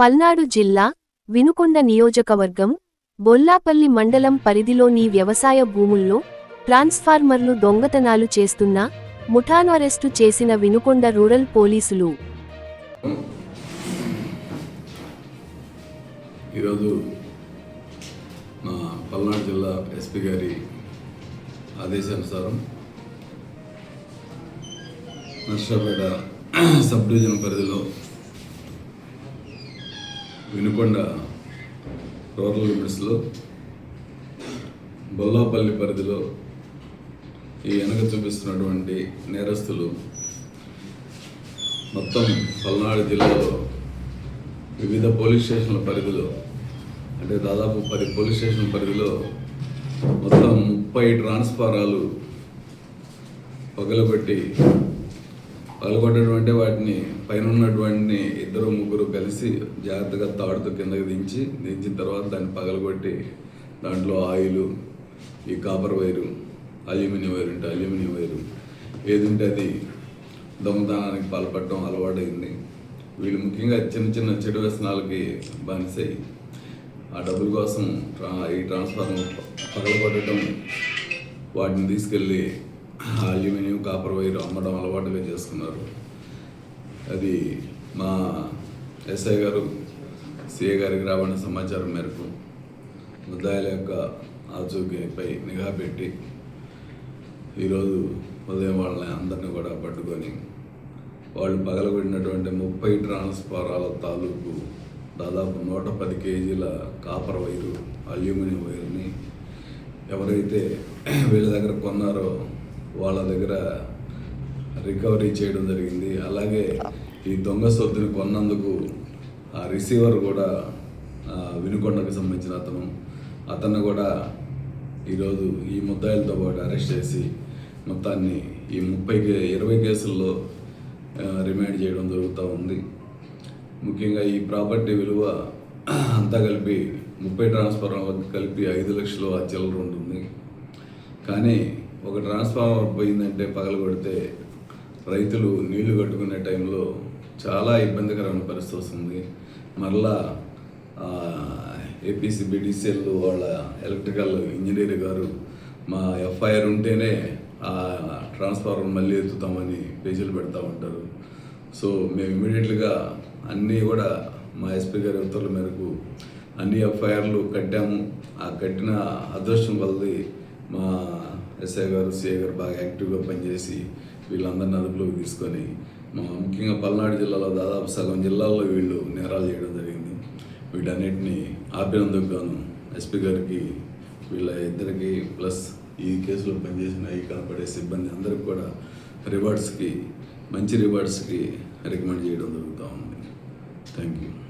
పల్నాడు జిల్లా వినుకొండ నియోజకవర్గం బొల్లాపల్లి మండలం పరిధిలోని వ్యవసాయ భూముల్లో ట్రాన్స్ఫార్మర్లు దొంగతనాలు చేస్తున్న ముఠాను అరెస్టు చేసిన వినుకొండ రూరల్ పోలీసులు. ఈరోజు మా పల్నాడు జిల్లా ఎస్పీ గారి ఆదేశానుసారం నర్సాపేట సబ్ డివిజన్ పరిధిలో వినుకొండ రూరల్ లిమిట్స్లో బొల్లాపల్లి పరిధిలో ఈ వెనక చూపిస్తున్నటువంటి నేరస్తులు మొత్తం పల్నాడు జిల్లాలో వివిధ పోలీస్ స్టేషన్ల పరిధిలో అంటే దాదాపు పది పోలీస్ స్టేషన్ల పరిధిలో మొత్తం ముప్పై ట్రాన్స్ఫారాలు పగలబెట్టి పగలగొట్టడం వాటిని పైన ఉన్నటువంటి ఇద్దరు ముగ్గురు కలిసి జాగ్రత్తగా తాడుతో కిందకి దించి దించిన తర్వాత దాన్ని పగలగొట్టి దాంట్లో ఆయిల్ ఈ కాపర్ వైరు అల్యూమినియం వైర్ ఉంటే అల్యూమినియం వైరు ఏది ఉంటే అది దొంగతనానికి పాల్పడటం అలవాటైంది. వీళ్ళు ముఖ్యంగా చిన్న చిన్న చెడు వ్యసనాలకి బానిసై ఆ డబ్బుల కోసం ఈ ట్రాన్స్ఫార్మర్ పగలగొట్టడం వాటిని తీసుకెళ్ళి అల్యూమినియం కాపర్ వైర్ అమ్మడం అలవాటుగా చేసుకున్నారు. అది మా ఎస్ఐ గారు సిఏ గారికి రాబడిన సమాచారం మేరకు ముద్దాయిల యొక్క ఆచూకీపై నిఘా పెట్టి ఈరోజు ఉదయం వాళ్ళని అందరినీ కూడా పట్టుకొని వాళ్ళు పగలగొట్టినటువంటి ముప్పై ట్రాన్స్ఫారాల తాలూకు దాదాపు నూట పది కేజీల కాపర్ వైరు అల్యూమినియం వైర్ని ఎవరైతే వీళ్ళ దగ్గర కొన్నారో వాళ్ళ దగ్గర రికవరీ చేయడం జరిగింది. అలాగే ఈ దొంగ సొత్తుని కొన్నందుకు ఆ రిసీవర్ కూడా వినుకొండకు సంబంధించిన అతను అతన్ని కూడా ఈరోజు ఈ ముద్దాయిలతో పాటు అరెస్ట్ చేసి మొత్తాన్ని ఈ ముప్పై కే- ఇరవై కేసుల్లో రిమైండ్ రిమాండ్ చేయడం జరుగుతూ ఉంది. ముఖ్యంగా ఈ ప్రాపర్టీ విలువ అంతా కలిపి ముప్పై ట్రాన్స్ఫర్ కలిపి ఐదు లక్షలు ఆ చిల్లర ఉంటుంది. కానీ ఒక ట్రాన్స్ఫార్మర్ పోయిందంటే పగలగొడితే రైతులు నీళ్ళు కట్టుకునే టైంలో చాలా ఇబ్బందికరమైన పరిస్థితి వస్తుంది. మరలా ఏపీసీబీ బీడీసీఎల్ వాళ్ళ ఎలక్ట్రికల్ ఇంజనీర్ గారు మా ఎఫ్ఐఆర్ ఉంటేనే ఆ ట్రాన్స్ఫార్మర్ మళ్ళీ ఎత్తుతామని పేజీలు పెడతా ఉంటారు. సో మేము ఇమీడియట్గా అన్నీ కూడా మా ఎస్పీ గారి ఉత్తర్వుల మేరకు అన్ని ఎఫ్ఐఆర్లు కట్టాము. ఆ కట్టిన అదృష్టం కొలది మా ఎస్ఐ గారు సిఐ గారు బాగా యాక్టివ్గా పనిచేసి వీళ్ళందరినీ అదుపులోకి తీసుకొని మా ముఖ్యంగా పల్నాడు జిల్లాలో దాదాపు సగం జిల్లాల్లో వీళ్ళు నేరాలు చేయడం జరిగింది. వీటన్నిటిని ఆపినందుకు గాను ఎస్పీ గారికి వీళ్ళ ఇద్దరికి ప్లస్ ఈ కేసులో పనిచేసిన ఈ కనపడే సిబ్బంది అందరికి కూడా రివార్డ్స్కి మంచి రివార్డ్స్కి రికమెండ్ చేయడం జరుగుతూ ఉంది. Thank you